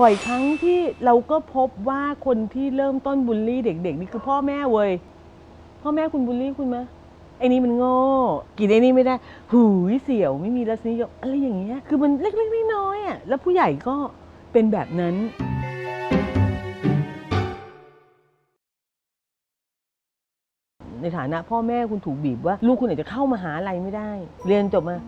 บ่อยครั้งที่เราก็พบว่าคนที่เริ่มต้นบูลลี่เด็ก ๆ นี่คือพ่อแม่เว้ยพ่อแม่คุณบูลลี่คุณไหมไอ้นี่มันโง่กินไอ้นี่ไม่ได้ หูยเสียวไม่มีรสนิยมอะไรอย่างเงี้ยคือมันเล็กๆน้อยๆอะแล้วผู้ใหญ่ก็เป็นแบบนั้น ในฐานะพ่อแม่คุณถูกบีบว่า ลูกคุณอาจจะเข้ามาหาอะไรไม่ได้ เรียนจบมา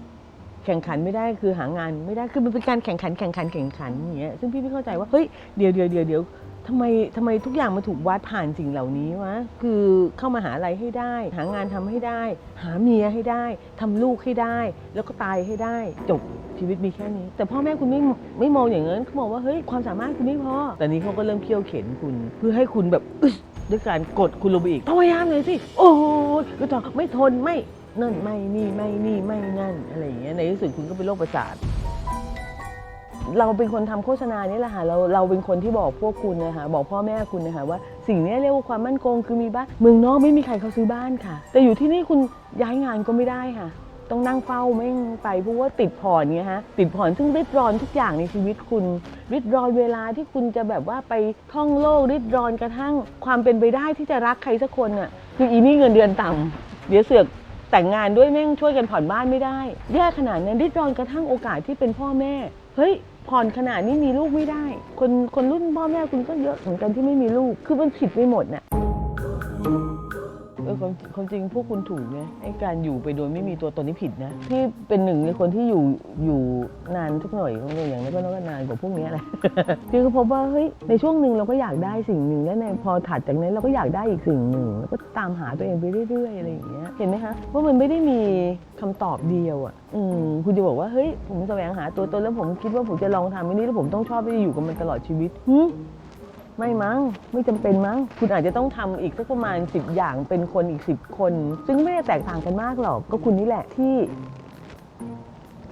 แข่งขันไม่ได้คือหางานไม่ได้คือมันเป็นการแข่งขันแข่งขันแข่งขันอย่างเงี้ยซึ่งพี่ไม่เข้าใจว่าเฮ้ยเดี๋ยวเดี๋ยวเดี๋ยวเดี๋ยวทำไมทำไมทุกอย่างมาถูกวัดผ่านสิ่งเหล่านี้วะคือเข้ามาหาอะไรให้ได้ หางานทำให้ได้ หาเมียให้ได้ทำลูกให้ได้ แล้วก็ตายให้ได้จบชีวิตมีแค่นี้ แต่พ่อแม่คุณไม่ไม่มองอย่างนั้นเขามองว่าเฮ้ยความสามารถคุณไม่พอแต่นี้เขาก็เริ่มเคี่ยวเข็นคุณ เพื่อให้คุณแบบด้วยการกดคุณลงไปอีกพยายามเลยสิโอ้ยก็ต่อไม่ทนไม่ นั่นไม่นี่ไม่นี่ไม่นั่นอะไรอย่างเงี้ยในที่สุดคุณก็เป็นโรคประสาท เราเป็นคนทำโฆษณานี่แหละค่ะเราเราเป็นคนที่บอกพวกคุณนะคะบอกพ่อแม่คุณนะคะว่าสิ่งนี้เรียกว่าความมั่นคงคือมีบ้านเมืองนอกไม่มีใครเขาซื้อบ้านค่ะ แต่อยู่ที่นี่คุณย้ายงานก็ไม่ได้ค่ะ ต้องนั่งเฝ้าแม่งไปเพราะว่าติดผ่อนไงฮะติดผ่อนซึ่งริดรอนทุกอย่างในชีวิตคุณริดรอนเวลาที่คุณจะแบบว่าไปท่องโลกริดรอนกระทั่งความเป็นไปได้ที่จะรักใครสักคนน่ะคืออีนี่เงินเดือนต่ำเดี๋ยวเสือก แต่งงานด้วยแม่งช่วยกันผ่อนบ้านไม่ได้ แย่ขนาดนั้นริดรอนกระทั่งโอกาสที่เป็นพ่อแม่ เฮ้ยผ่อนขนาดนี้มีลูกไม่ได้ คนคนรุ่นพ่อแม่คุณก็เยอะเหมือนกันที่ไม่มีลูก คือมันผิดไปหมดน่ะ ออความความจริงพวกคุณถูกไงไอ้การอยู่ไปโดยไม่มีตัวตนนี่ผิดนะที่เป็นหนึ่งในคนที่อยู่อยู่นานสักหน่อยของอย่างนั้นก็น้อยก็นานกว่าพวกเนี้ยแหละ พี่ก็พบว่าเฮ้ยในช่วงหนึ่งเราก็อยากได้สิ่งหนึ่งแล้วในพอถัดจากนั้นเราก็อยากได้อีกสิ่งหนึ่งแล้วก็ตามหาตัวเองไปเรื่อยๆอะไรอย่างเงี้ยเห็นไหมคะว่ามันไม่ได้มีคำตอบเดียวอะอืมคุณจะบอกว่าเฮ้ยผมแสวงหาตัวตนแล้วผมคิดว่าผมจะลองทำอันนี้แล้วผมต้องชอบที่จะอยู่กับมันตลอดชีวิตหึ ไม่มั้ง ไม่จำเป็นมั้ง คุณอาจจะต้องทำอีกสักประมาณ 10 อย่างเป็นคนอีก 10 คน ซึ่งไม่ได้แตกต่างกันมากหรอก ก็คุณนี่แหละที่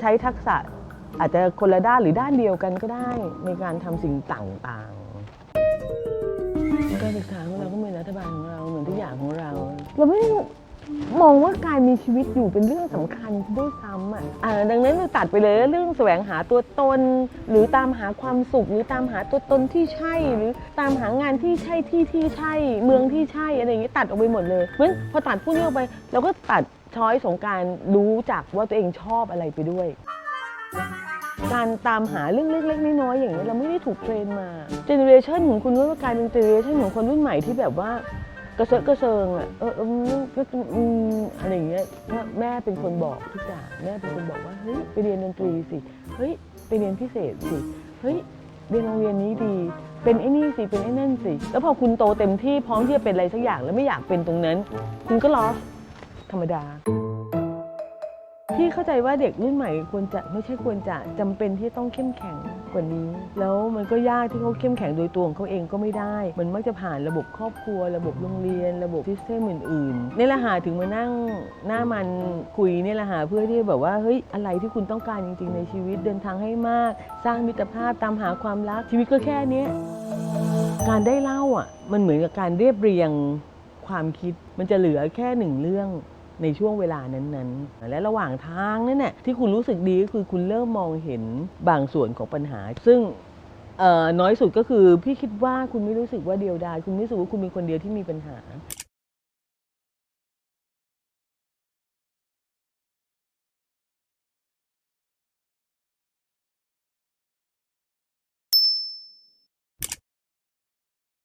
ใช้ทักษะอาจจะคนละด้านหรือด้านเดียวกันก็ได้ ในการทำสิ่งต่างๆ การศึกษาของเราก็เหมือนรัฐบาลของเราเหมือนทุกอย่างของเรา เราไม่ได้ มองว่าการมีชีวิตอยู่เป็นเรื่องสำคัญด้วยซ้ำอะดังนั้นเราตัดไปเลยเรื่องแสวงหาตัวตน หรือตามหาความสุข หรือตามหาตัวตนที่ใช่ หรือตามหางานที่ใช่ที่ที่ใช่ เมืองที่ใช่อะไรอย่างนี้ตัดออกไปหมดเลยเพราะฉะนั้นพอตัดพวกนี้ออกไปเราก็ตัดช้อยของการรู้จักว่าตัวเองชอบอะไรไปด้วย การตามหาเรื่องเล็กๆน้อยๆอย่างนี้เราไม่ได้ถูกเทรนมาเจเนอเรชันของคุณว่ากายเป็นเจเนอเรชันของคนรุ่นใหม่ที่แบบว่า กระเซาะกระเซิงอะเออเออก็อืมอะไรอย่างเงี้ยว่าแม่เป็นคนบอกทุกอย่างแม่เป็นคนบอกว่าเฮ้ยไปเรียนดนตรีสิเฮ้ยไปเรียนพิเศษสิเฮ้ยเรียนโรงเรียนนี้ดี เป็นไอ้นี่สิเป็นไอ้นั่นสิ แล้วพอคุณโตเต็มที่พร้อมที่จะเป็นอะไรสักอย่างแล้วไม่อยากเป็นตรงนั้น คุณก็ลอสธรรมดา พี่เข้าใจว่าเด็กรุ่นใหม่ควรจะไม่ใช่ควรจะจำเป็นที่ต้องเข้มแข็งกว่านี้ แล้วมันก็ยากที่เขาเข้มแข็งโดยตัวของเขาเองก็ไม่ได้ มันมักจะผ่านระบบครอบครัว ระบบโรงเรียน ระบบซิสเต็มอื่นๆนี่แหละหาถึงมานั่งหน้ามันคุยนี่แหละหาเพื่อที่แบบว่าเฮ้ยอะไรที่คุณต้องการจริง ๆ ในชีวิตเดินทางให้มาก สร้างมิตรภาพตามหาความรักชีวิตก็แค่นี้การได้เล่าอะมันเหมือนกับการเรียบเรียงความคิดมันจะเหลือแค่หนึ่งเรื่อง ในช่วงเวลานั้นๆ และระหว่างทางนั่นแหละที่คุณรู้สึกดีก็คือคุณเริ่มมองเห็นบางส่วนของปัญหา ซึ่งน้อยสุดก็คือพี่คิดว่าคุณไม่รู้สึกว่าเดียวดายคุณไม่รู้สึกว่าคุณเป็นคนเดียวที่มีปัญหา